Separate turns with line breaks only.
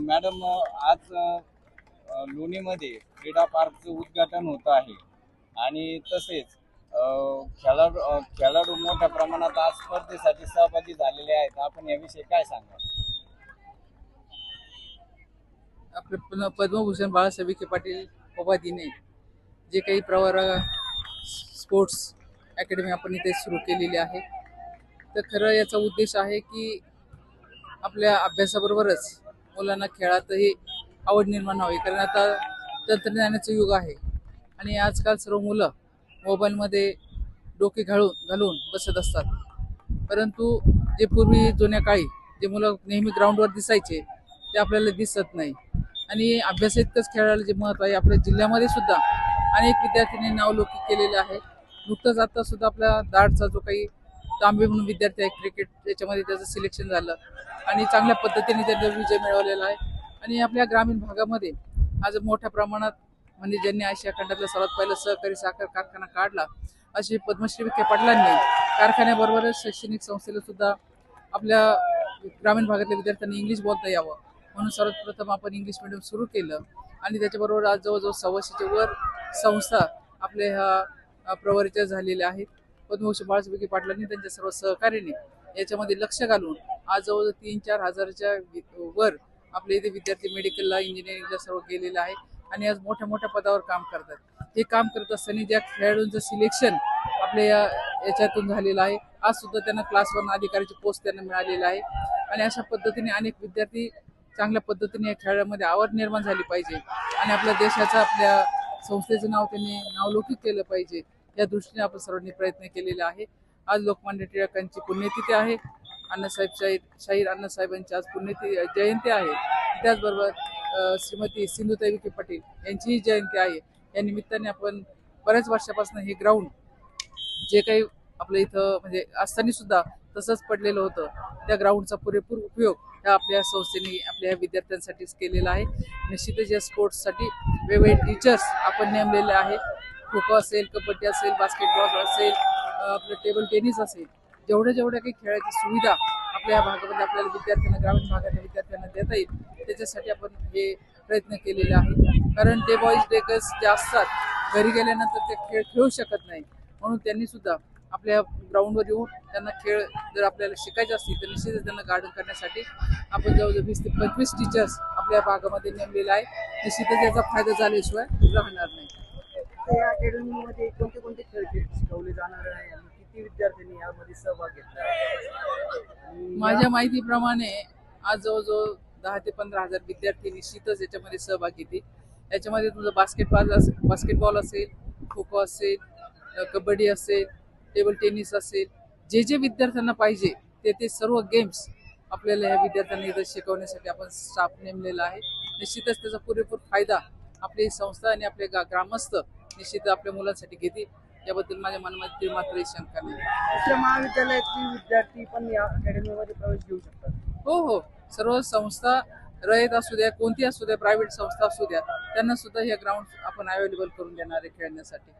Madam आज लोणीमध्ये क्रीडा पार्कचं उद्घाटन होत आहे. आणि तसेच खेळाडू खेळाडू मोठ्या प्रमाणात आज स्पर्धेसाठी सहभागी झालेले आहेत. आपण याविषयी काय सांगा
आपले पद्मभूषण बाळासाहेब विखे पाटील उपाधीने जे काही प्रवार स्पोर्ट्स अकॅडमी आपण इथे सुरू केलेली आहे. तर खरं याचा उद्देश आहे की आपल्या अभ्यासाबरोबरच मुलांना खेळातही आवड निर्माण व्हावी. कारण आता तंत्रज्ञानाचं युग आहे. आणि आजकाल सर्व मुलं मोबाईलमध्ये डोके घालून घालून बसत असतात. परंतु जे पूर्वी जुन्या काळी जे मुलं नेहमी ग्राउंडवर दिसायचे ते आपल्याला दिसत नाही. आणि अभ्यास इतकंच खेळायला जे महत्त्व आहे आपल्या जिल्ह्यामध्ये सुद्धा अनेक विद्यार्थ्यांनी नावलौकिक केलेलं आहे. नुकतंच आत्तासुद्धा आपल्या दाटचा दाडचा जो काही तांबे म्हणून विद्यार्थी आहे क्रिकेट त्याच्यामध्ये त्याचं सिलेक्शन झालं. आणि चांगल्या पद्धतीने त्यांनी विजय मिळवलेला आहे. आणि आपल्या ग्रामीण भागामध्ये आज मोठ्या प्रमाणात म्हणजे ज्यांनी आशिया खंडातला सर्वात पहिला सहकारी साखर कारखाना काढला अशी पद्मश्री विखे पाटलांनी कारखान्याबरोबरच शैक्षणिक संस्थेला सुद्धा आपल्या ग्रामीण भागातल्या विद्यार्थ्यांनी इंग्लिश बोलता यावं म्हणून सर्वप्रथम आपण इंग्लिश मिडियम सुरू केलं. आणि त्याच्याबरोबर आज जवळजवळ सव्वाशेच्या वर संस्था आपल्या ह्या अ, झालेल्या आहेत. पद्मभूषण बाळासाहेब विखे पाटलांनी त्यांच्या सर्व सहकार्याने याच्यामध्ये लक्ष घालून आज जवळजवळ तीन चार हजारच्या वि- वर आपले इथे विद्यार्थी मेडिकलला इंजिनिअरिंगला सर्व गेलेले आहे आणि आज मोठ्या मोठ्या पदावर काम करतात. हे काम करत असताना ज्या खेळाडूंचं सिलेक्शन आपल्या या याच्यातून झालेलं आहे आज सुद्धा त्यांना क्लास वन अधिकाऱ्याची पोस्ट त्यांना मिळालेला आहे. आणि अशा पद्धतीने अनेक विद्यार्थी चांगल्या पद्धतीने या खेळामध्ये आवड निर्माण झाली पाहिजे. आणि आपल्या देशाचं आपल्या संस्थेचं नाव त्यांनी नावलौकिक केलं पाहिजे. या दृष्टीने आपण सर्वांनी प्रयत्न केलेला आहे. आज लोकमान्य टिळकांची पुण्यतिथी आहे. अण्णासाहेब शाहीर शाहीर अण्णासाहेबांची आज पुण्यती जयंती आहे. त्याचबरोबर श्रीमती सिंधुताई विखे पाटील यांचीही जयंती आहे. या निमित्ताने आपण बऱ्याच वर्षापासून हे ग्राउंड जे काही आपल्या इथं म्हणजे असताना सुद्धा तसंच पडलेलं होतं त्या ग्राउंडचा पुरेपूर उपयोग ह्या आपल्या संस्थेने आपल्या विद्यार्थ्यांसाठीच केलेला आहे. निश्चितच या स्पोर्ट्ससाठी वेगवेगळे टीचर्स आपण नेमलेले आहे. खो खो असेल कबड्डी असेल बास्केटबॉल असेल आपलं टेबल टेनिस असेल जेवढ्या जेवढ्या काही खेळाची सुविधा आपल्या या भागामध्ये आपल्याला विद्यार्थ्यांना ग्रामीण भागातल्या विद्यार्थ्यांना देता येईल त्याच्यासाठी आपण हे प्रयत्न केलेले आहे कारण ते बॉईज डे गर्ल्स जे असतात घरी गेल्यानंतर ते खेळ खेळू शकत नाही. म्हणून त्यांनी सुद्धा आपल्या ग्राउंडवर येऊन त्यांना खेळ जर आपल्याला शिकायचे असतील तर निश्चितच त्यांना गार्डन करण्यासाठी आपण जवळजवळ वीस ते पंचवीस टीचर्स आपल्या भागामध्ये नेमलेला आहे निश्चितच याचा फायदा झाल्याशिवाय राहणार नाही.
या अकॅडमीमध्ये कोणते कोणते खेळ शिकवले जाणार आहे आणि किती विद्यार्थ्यांनी यामध्ये सहभाग घेतला
माझ्या माहितीप्रमाणे आज जवळजवळ दहा ते पंधरा हजार विद्यार्थी निश्चितच याच्यामध्ये सहभाग घेतील. याच्यामध्ये तुझं बास्केटबॉल असेल बास्केटबॉल असेल खो खो असेल कबड्डी असेल टेबल टेनिस असेल जे जे विद्यार्थ्यांना पाहिजे ते ते सर्व गेम्स आपल्याला ह्या विद्यार्थ्यांना इथं शिकवण्यासाठी आपण स्टाफ नेमलेला आहे. निश्चितच त्याचा पुरेपूर फायदा आपली संस्था आणि आपले गा ग्रामस्थ निश्चित आपल्या मुलांसाठी घेतील याबद्दल माझ्या मनामध्ये मात्र शंका नाही
दुसऱ्या महाविद्यालयातील विद्यार्थी पण या अकॅडमीमध्ये प्रवेश घेऊ शकतात.
हो हो. सर्व संस्था रयत असू द्या कोणती असू द्या प्रायव्हेट संस्था असू द्या त्यांना सुद्धा हे ग्राउंड आपण अवेलेबल करून देणार आहे खेळण्यासाठी.